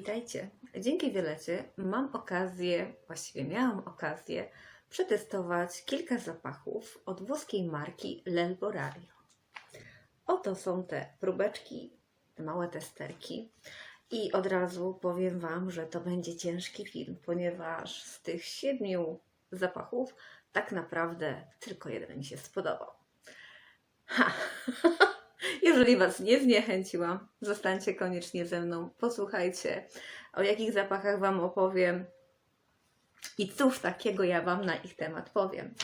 Witajcie. Dzięki Wiolecie mam okazję, właściwie miałam okazję przetestować kilka zapachów od włoskiej marki L'Elborario. Oto są te próbeczki, te małe testerki. I od razu powiem Wam, że to będzie ciężki film, ponieważ z tych siedmiu zapachów tak naprawdę tylko jeden mi się spodobał. Ha! Jeżeli Was nie zniechęciłam, zostańcie koniecznie ze mną, posłuchajcie, o jakich zapachach Wam opowiem i cóż takiego ja Wam na ich temat powiem.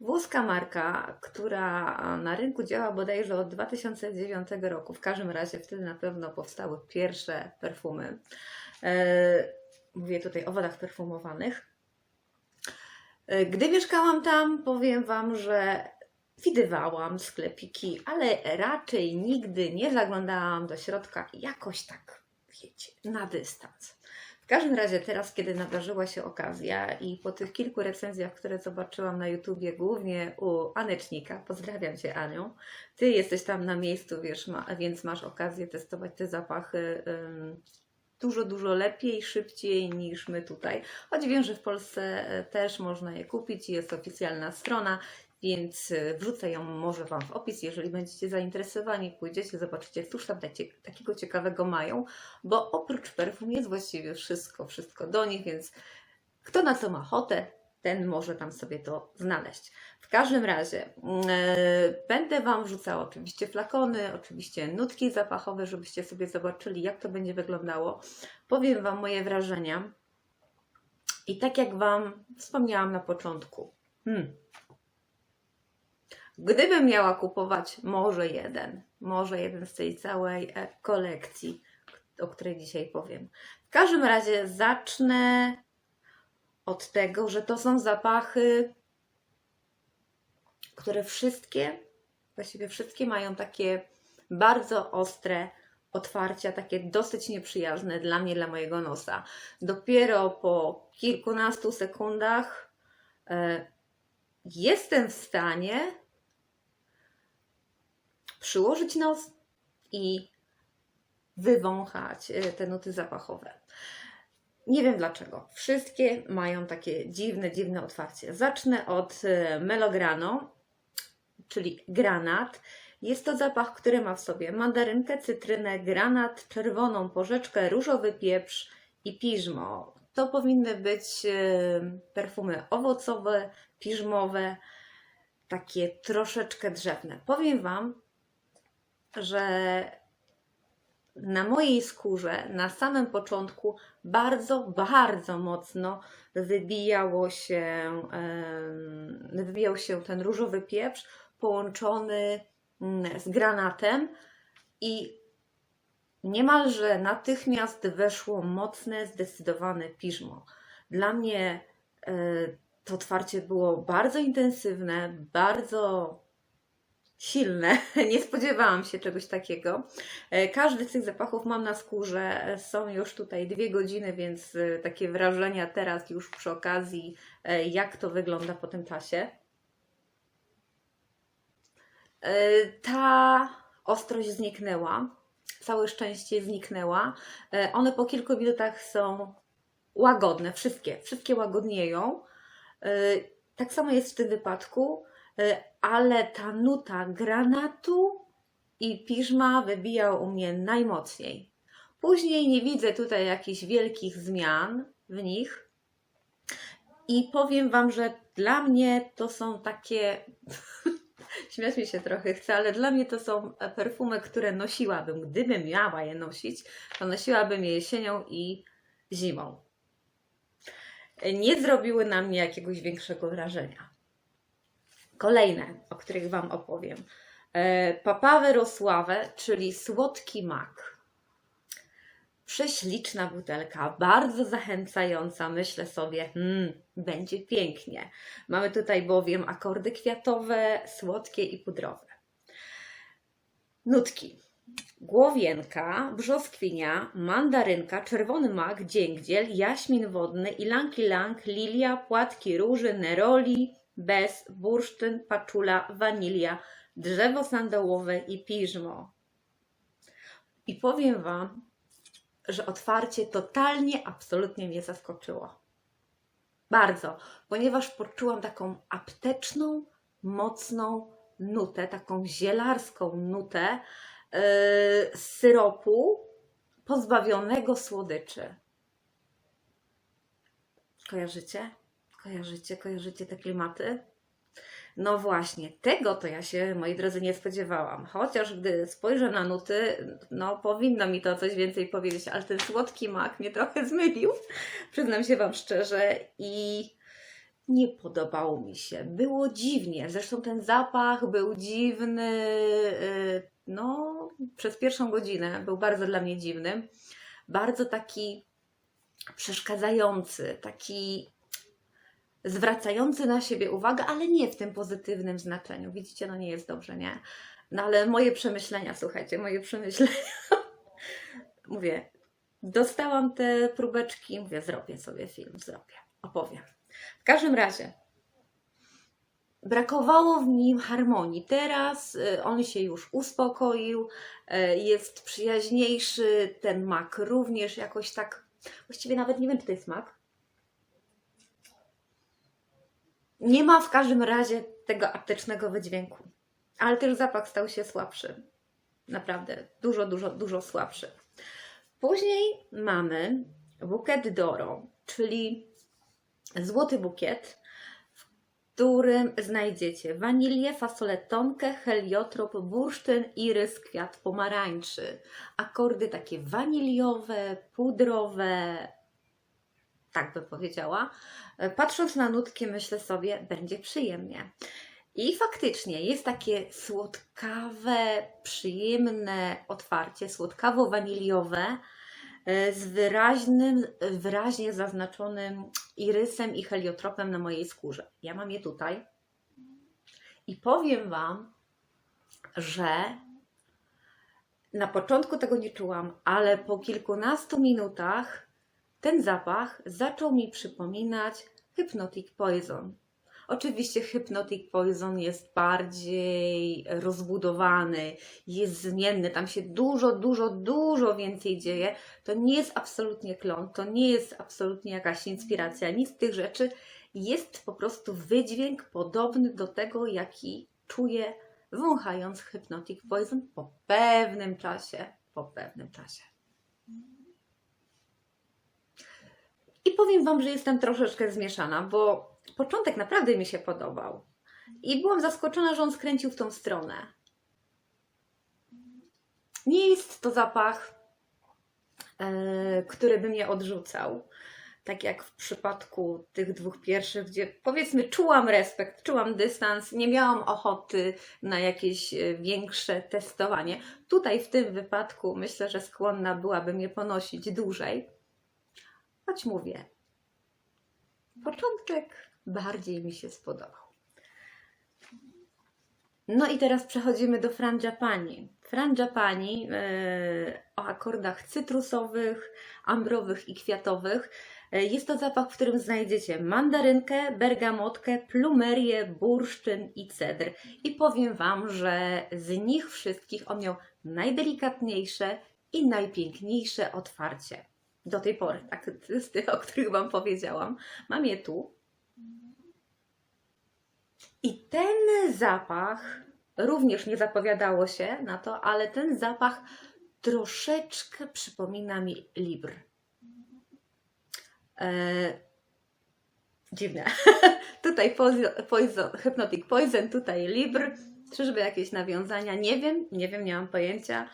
Włoska marka, która na rynku działa bodajże od 2009 roku, w każdym razie wtedy na pewno powstały pierwsze perfumy. E, Mówię tutaj o wodach perfumowanych. E, Gdy mieszkałam tam, powiem Wam, że widywałam sklepiki, ale raczej nigdy nie zaglądałam do środka jakoś tak, wiecie, na dystans. W każdym razie teraz, kiedy nadarzyła się okazja i po tych kilku recenzjach, które zobaczyłam na YouTubie, głównie u Anecznika, pozdrawiam Cię Anią, Ty jesteś tam na miejscu, wiesz, ma, więc masz okazję testować te zapachy ym, dużo, dużo lepiej, szybciej niż my tutaj. Choć wiem, że w Polsce e, też można je kupić i jest oficjalna strona, więc e, wrzucę ją może Wam w opis, jeżeli będziecie zainteresowani, pójdziecie, zobaczycie, cóż tam takiego ciekawego mają, bo oprócz perfum jest właściwie wszystko, wszystko do nich, więc kto na co ma ochotę, ten może tam sobie to znaleźć. W każdym razie e, będę Wam wrzucała oczywiście flakony, oczywiście nutki zapachowe, żebyście sobie zobaczyli, jak to będzie wyglądało. Powiem Wam moje wrażenia. I tak jak Wam wspomniałam na początku, hmm, Gdybym miała kupować może jeden, może jeden z tej całej e, kolekcji, o której dzisiaj powiem. W każdym razie zacznę od tego, że to są zapachy, które wszystkie, właściwie wszystkie mają takie bardzo ostre otwarcia, takie dosyć nieprzyjazne dla mnie, dla mojego nosa. Dopiero po kilkunastu sekundach e, jestem w stanie przyłożyć nos i wywąchać e, te nuty zapachowe. Nie wiem dlaczego. Wszystkie mają takie dziwne, dziwne otwarcie. Zacznę od e, Melograno, czyli granat. Jest to zapach, który ma w sobie mandarynkę, cytrynę, granat, czerwoną porzeczkę, różowy pieprz i piżmo. To powinny być e, perfumy owocowe, piżmowe, takie troszeczkę drzewne. Powiem Wam, że na mojej skórze na samym początku bardzo, bardzo mocno wybijało się, wybijał się ten różowy pieprz połączony mm, z granatem i niemalże natychmiast weszło mocne, zdecydowane piżmo. Dla mnie e, to otwarcie było bardzo intensywne, bardzo silne. Nie spodziewałam się czegoś takiego. E, Każdy z tych zapachów mam na skórze. E, Są już tutaj dwie godziny, więc e, takie wrażenia teraz już przy okazji, jak to wygląda po tym czasie. Ta ostrość zniknęła. Całe szczęście zniknęła. One po kilku minutach są łagodne, wszystkie, wszystkie łagodnieją. Tak samo jest w tym wypadku, ale ta nuta granatu i piżma wybija u mnie najmocniej. Później nie widzę tutaj jakichś wielkich zmian w nich. I powiem Wam, że dla mnie to są takie. Śmiać mi się trochę chce, ale dla mnie to są perfumy, które nosiłabym. Gdybym miała je nosić, to nosiłabym je jesienią i zimą. Nie zrobiły na mnie jakiegoś większego wrażenia. Kolejne, o których Wam opowiem. E, Papawy rosławe, czyli słodki mak. Prześliczna butelka, bardzo zachęcająca. Myślę sobie, hmm, będzie pięknie. Mamy tutaj bowiem akordy kwiatowe, słodkie i pudrowe. Nutki. Głowienka, brzoskwinia, mandarynka, czerwony mak, dzięgdziel, jaśmin wodny, ilanki-lang, lilia, płatki róży, neroli, bez, bursztyn, paczula, wanilia, drzewo sandałowe i piżmo. I powiem Wam, że otwarcie totalnie, absolutnie mnie zaskoczyło. Bardzo, ponieważ poczułam taką apteczną, mocną nutę, taką zielarską nutę yy, syropu pozbawionego słodyczy. Kojarzycie? Kojarzycie, kojarzycie te klimaty? No właśnie, tego to ja się, moi drodzy, nie spodziewałam. Chociaż gdy spojrzę na nuty, no powinno mi to coś więcej powiedzieć, ale ten słodki mak mnie trochę zmylił, przyznam się Wam szczerze, i nie podobało mi się. Było dziwnie. Zresztą ten zapach był dziwny. yy, No, przez pierwszą godzinę był bardzo dla mnie dziwny. Bardzo taki przeszkadzający, taki zwracający na siebie uwagę, ale nie w tym pozytywnym znaczeniu. Widzicie, no nie jest dobrze, nie? No ale moje przemyślenia, słuchajcie, moje przemyślenia. mówię, dostałam te próbeczki, mówię, zrobię sobie film, zrobię, opowiem. W każdym razie, brakowało w nim harmonii. Teraz y, on się już uspokoił, y, jest przyjaźniejszy, ten mak również jakoś tak, właściwie nawet nie wiem, czy to jest mak. Nie ma w każdym razie tego aptecznego wydźwięku, ale też zapach stał się słabszy. Naprawdę, dużo, dużo, dużo słabszy. Później mamy bukiet Doro, czyli złoty bukiet, w którym znajdziecie wanilię, fasolę tonkę, heliotrop, bursztyn, irys, kwiat pomarańczy. Akordy takie waniliowe, pudrowe, tak bym powiedziała. Patrząc na nutki, myślę sobie, będzie przyjemnie. I faktycznie jest takie słodkawe, przyjemne otwarcie, słodkawo-waniliowe, e, z wyraźnym, wyraźnie zaznaczonym irysem i heliotropem na mojej skórze. Ja mam je tutaj. I powiem Wam, że na początku tego nie czułam, ale po kilkunastu minutach ten zapach zaczął mi przypominać Hypnotic Poison. Oczywiście Hypnotic Poison jest bardziej rozbudowany, jest zmienny, tam się dużo, dużo, dużo więcej dzieje. To nie jest absolutnie klon, to nie jest absolutnie jakaś inspiracja, nic z tych rzeczy. Jest po prostu wydźwięk podobny do tego, jaki czuję wąchając Hypnotic Poison po pewnym czasie. Po pewnym czasie. I powiem Wam, że jestem troszeczkę zmieszana, bo początek naprawdę mi się podobał. I byłam zaskoczona, że on skręcił w tą stronę. Nie jest to zapach, e, który by mnie odrzucał. Tak jak w przypadku tych dwóch pierwszych, gdzie powiedzmy czułam respekt, czułam dystans, nie miałam ochoty na jakieś e, większe testowanie. Tutaj w tym wypadku myślę, że skłonna byłabym je ponosić dłużej. Choć mówię, początek bardziej mi się spodobał. No i teraz przechodzimy do Frangipani. Frangipani yy, o akordach cytrusowych, ambrowych i kwiatowych. Yy, Jest to zapach, w którym znajdziecie mandarynkę, bergamotkę, plumerię, bursztyn i cedr. I powiem Wam, że z nich wszystkich on miał najdelikatniejsze i najpiękniejsze otwarcie. Do tej pory, tak, z tych, o których Wam powiedziałam. Mam je tu. I ten zapach również nie zapowiadało się na to, ale ten zapach troszeczkę przypomina mi Libr. E, dziwne. tutaj poison, poison, Hypnotic Poison, tutaj Libr. Czyżby jakieś nawiązania? Nie wiem, nie wiem, nie mam pojęcia.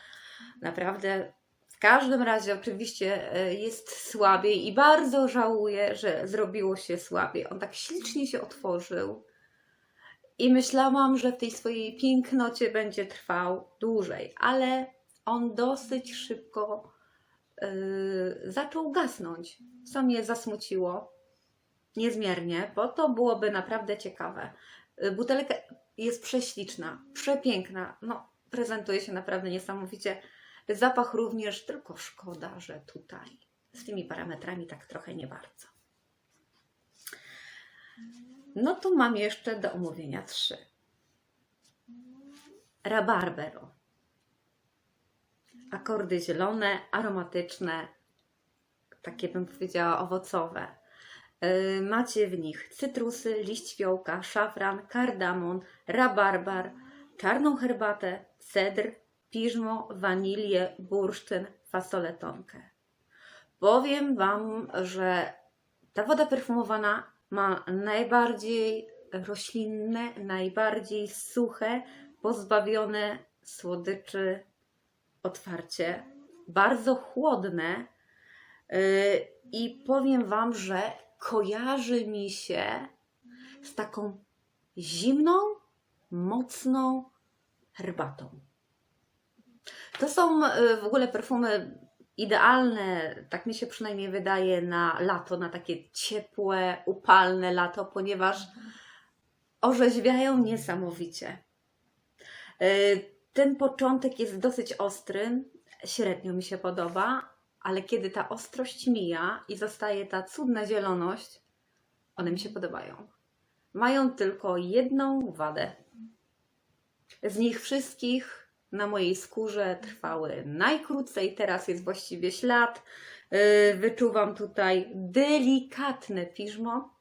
Naprawdę w każdym razie oczywiście e, jest słabiej i bardzo żałuję, że zrobiło się słabiej. On tak ślicznie się otworzył i myślałam, że w tej swojej pięknocie będzie trwał dłużej, ale on dosyć szybko yy, zaczął gasnąć, co mnie zasmuciło niezmiernie, bo to byłoby naprawdę ciekawe. Yy, Butelka jest prześliczna, przepiękna, no prezentuje się naprawdę niesamowicie. Zapach również, tylko szkoda, że tutaj z tymi parametrami tak trochę nie bardzo. No to mam jeszcze do omówienia trzy. Rabarbero. Akordy zielone, aromatyczne, takie bym powiedziała owocowe. Yy, Macie w nich cytrusy, liść fiołka, szafran, kardamon, rabarbar, czarną herbatę, cedr, piżmo, wanilię, bursztyn, fasolę tonkę. Powiem Wam, że ta woda perfumowana ma najbardziej roślinne, najbardziej suche, pozbawione słodyczy otwarcie, bardzo chłodne yy, i powiem Wam, że kojarzy mi się z taką zimną, mocną herbatą. To są y, w ogóle perfumy idealne, tak mi się przynajmniej wydaje, na lato, na takie ciepłe, upalne lato, ponieważ orzeźwiają niesamowicie. Y, Ten początek jest dosyć ostry, średnio mi się podoba, ale kiedy ta ostrość mija i zostaje ta cudna zieloność, one mi się podobają. Mają tylko jedną wadę. Z nich wszystkich na mojej skórze trwały najkrócej, teraz jest właściwie ślad. Yy, Wyczuwam tutaj delikatne piżmo,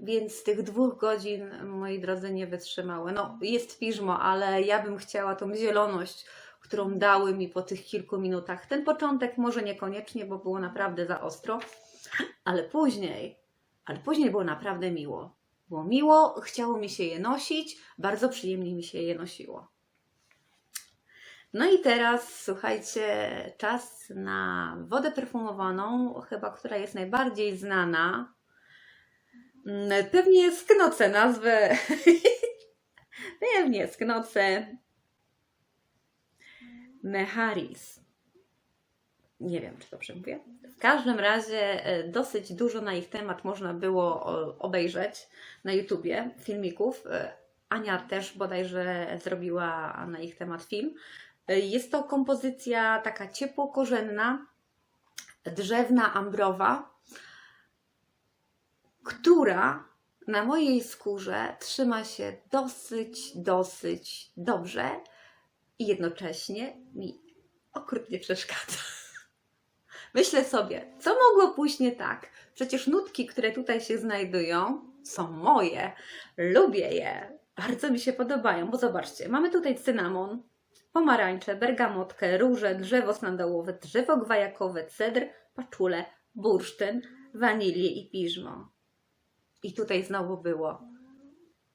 więc tych dwóch godzin, moi drodzy, nie wytrzymały. No, jest piżmo, ale ja bym chciała tą zieloność, którą dały mi po tych kilku minutach. Ten początek może niekoniecznie, bo było naprawdę za ostro, ale później, ale później było naprawdę miło. Było miło, chciało mi się je nosić, bardzo przyjemnie mi się je nosiło. No i teraz słuchajcie, czas na wodę perfumowaną, chyba która jest najbardziej znana. Mm, Pewnie sknocę nazwę. Pewnie sknocę. Meharis. Nie wiem, czy dobrze mówię. W każdym razie e, dosyć dużo na ich temat można było obejrzeć na YouTubie filmików. E, Ania też bodajże zrobiła na ich temat film. E, Jest to kompozycja taka ciepłokorzenna, drzewna, ambrowa, która na mojej skórze trzyma się dosyć, dosyć dobrze i jednocześnie mi okrutnie przeszkadza. Myślę sobie, co mogło pójść nie tak? Przecież nutki, które tutaj się znajdują, są moje. Lubię je. Bardzo mi się podobają, bo zobaczcie, mamy tutaj cynamon, pomarańcze, bergamotkę, róże, drzewo sandałowe, drzewo gwajakowe, cedr, paczule, bursztyn, wanilię i piżmo. I tutaj znowu było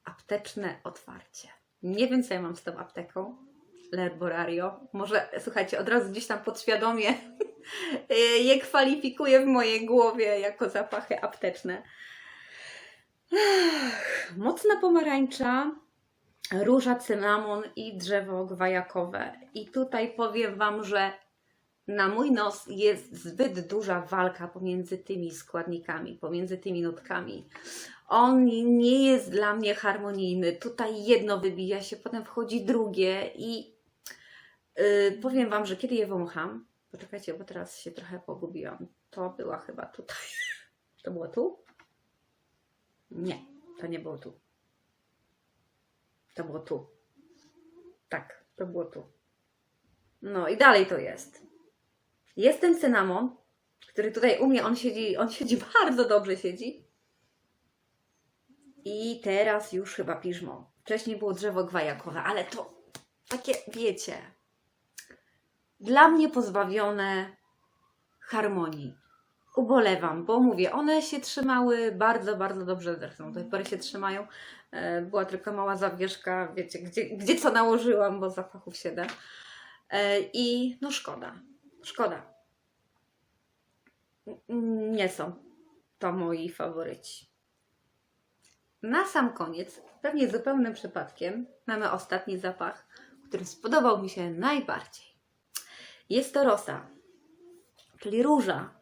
apteczne otwarcie. Nie wiem, co ja mam z tą apteką. L'Herborario. Może, słuchajcie, od razu gdzieś tam podświadomie je kwalifikuję w mojej głowie jako zapachy apteczne. Mocna pomarańcza, róża, cynamon i drzewo gwajakowe. I tutaj powiem Wam, że na mój nos jest zbyt duża walka pomiędzy tymi składnikami, pomiędzy tymi nutkami. On nie jest dla mnie harmonijny. Tutaj jedno wybija się, potem wchodzi drugie i yy, powiem Wam, że kiedy je wącham, poczekajcie, bo teraz się trochę pogubiłam. To była chyba tutaj. To było tu? Nie, to nie było tu. To było tu. Tak, to było tu. No i dalej to jest. Jest ten cynamon, który tutaj u mnie, on siedzi, on siedzi bardzo dobrze siedzi. I teraz już chyba piżmo. Wcześniej było drzewo gwajakowe, ale to takie, wiecie, dla mnie pozbawione harmonii. Ubolewam, bo mówię, one się trzymały bardzo, bardzo dobrze, zresztą do tej pory się trzymają. E, Była tylko mała zawieszka, wiecie, gdzie, gdzie co nałożyłam, bo zapachów się da. E, I no szkoda, szkoda. Nie są to moi faworyci. Na sam koniec, pewnie zupełnym przypadkiem, mamy ostatni zapach, który spodobał mi się najbardziej. Jest to rosa, czyli róża.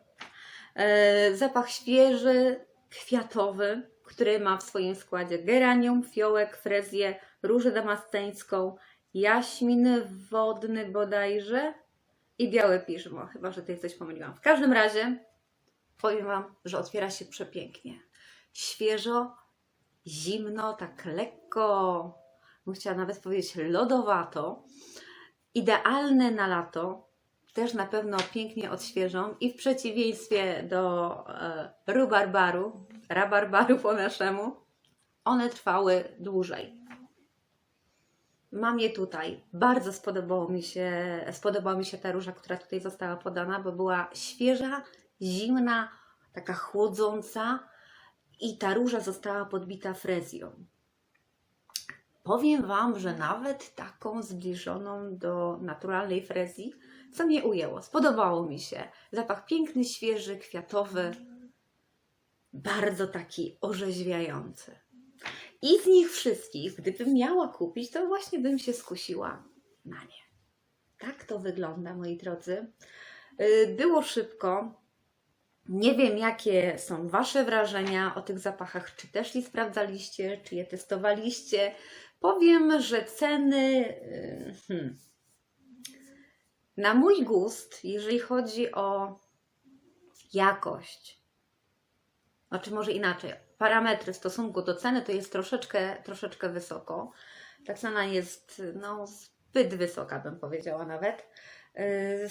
E, zapach świeży, kwiatowy, który ma w swoim składzie geranium, fiołek, frezję, różę damasceńską, jaśmin wodny bodajże i białe piżmo. Chyba, że tutaj coś pomyliłam. W każdym razie powiem Wam, że otwiera się przepięknie. Świeżo, zimno, tak lekko, bym chciała nawet powiedzieć lodowato. Idealne na lato. Też na pewno pięknie odświeżą i w przeciwieństwie do e, rubarbaru, rabarbaru po naszemu, one trwały dłużej. Mam je tutaj. Bardzo spodobało mi się, spodobała mi się ta róża, która tutaj została podana, bo była świeża, zimna, taka chłodząca i ta róża została podbita frezją. Powiem Wam, że nawet taką zbliżoną do naturalnej frezji, co mnie ujęło. Spodobało mi się. Zapach piękny, świeży, kwiatowy, bardzo taki orzeźwiający. I z nich wszystkich, gdybym miała kupić, to właśnie bym się skusiła na nie. Tak to wygląda, moi drodzy. Yy, Było szybko. Nie wiem, jakie są Wasze wrażenia o tych zapachach. Czy też je sprawdzaliście, czy je testowaliście? Powiem, że ceny. yy, Hmm, na mój gust, jeżeli chodzi o jakość, znaczy może inaczej, parametry w stosunku do ceny, to jest troszeczkę, troszeczkę wysoko. Ta cena jest no, zbyt wysoka, bym powiedziała nawet. Yy,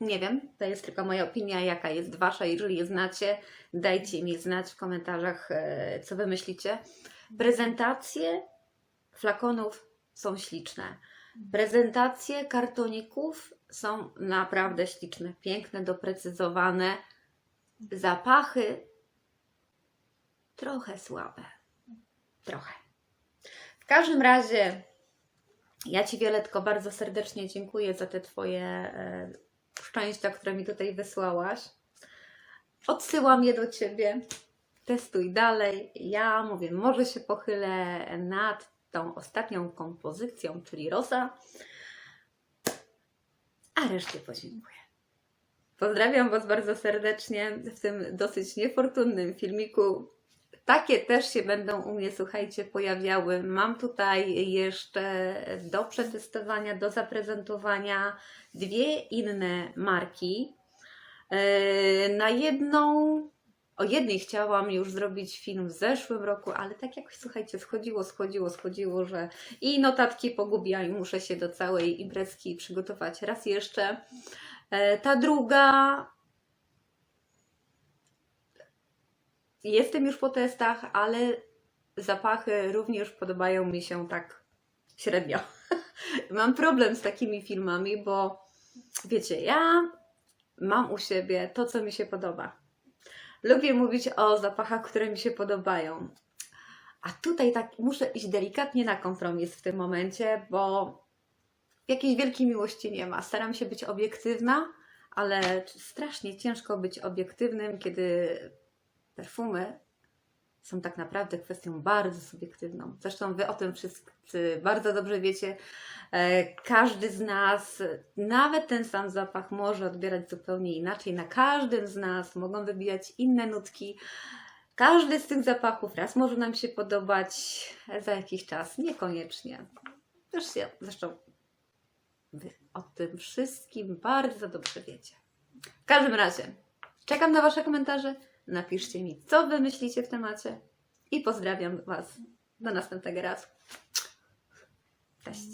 Nie wiem, to jest tylko moja opinia, jaka jest Wasza. Jeżeli je znacie, dajcie mi znać w komentarzach, e, co Wy myślicie. Prezentacje flakonów są śliczne. Prezentacje kartoników są naprawdę śliczne, piękne, doprecyzowane. Zapachy trochę słabe. Trochę. W każdym razie, ja Ci Wioletko bardzo serdecznie dziękuję za te Twoje e, szczęścia, które mi tutaj wysłałaś. Odsyłam je do Ciebie. Testuj dalej. Ja mówię, może się pochylę nad tą ostatnią kompozycją, czyli Rosa, a reszcie podziękuję. Pozdrawiam Was bardzo serdecznie w tym dosyć niefortunnym filmiku. Takie też się będą u mnie, słuchajcie, pojawiały. Mam tutaj jeszcze do przetestowania, do zaprezentowania dwie inne marki. Yy, Na jedną, o jednej chciałam już zrobić film w zeszłym roku, ale tak jakoś, słuchajcie, schodziło, schodziło, schodziło, że i notatki pogubiłam i muszę się do całej imprezki przygotować raz jeszcze. E, Ta druga. Jestem już po testach, ale zapachy również podobają mi się tak średnio. Mam problem z takimi filmami, bo wiecie, ja mam u siebie to, co mi się podoba. Lubię mówić o zapachach, które mi się podobają. A tutaj tak muszę iść delikatnie na kompromis w tym momencie, bo jakiejś wielkiej miłości nie ma. Staram się być obiektywna, ale strasznie ciężko być obiektywnym, kiedy perfumy są tak naprawdę kwestią bardzo subiektywną. Zresztą Wy o tym wszyscy bardzo dobrze wiecie. E, Każdy z nas, nawet ten sam zapach może odbierać zupełnie inaczej. Na każdym z nas mogą wybijać inne nutki. Każdy z tych zapachów raz może nam się podobać, za jakiś czas niekoniecznie. Się, zresztą Wy o tym wszystkim bardzo dobrze wiecie. W każdym razie, czekam na Wasze komentarze. Napiszcie mi, co Wy myślicie w temacie. I pozdrawiam Was. Do następnego razu. Cześć.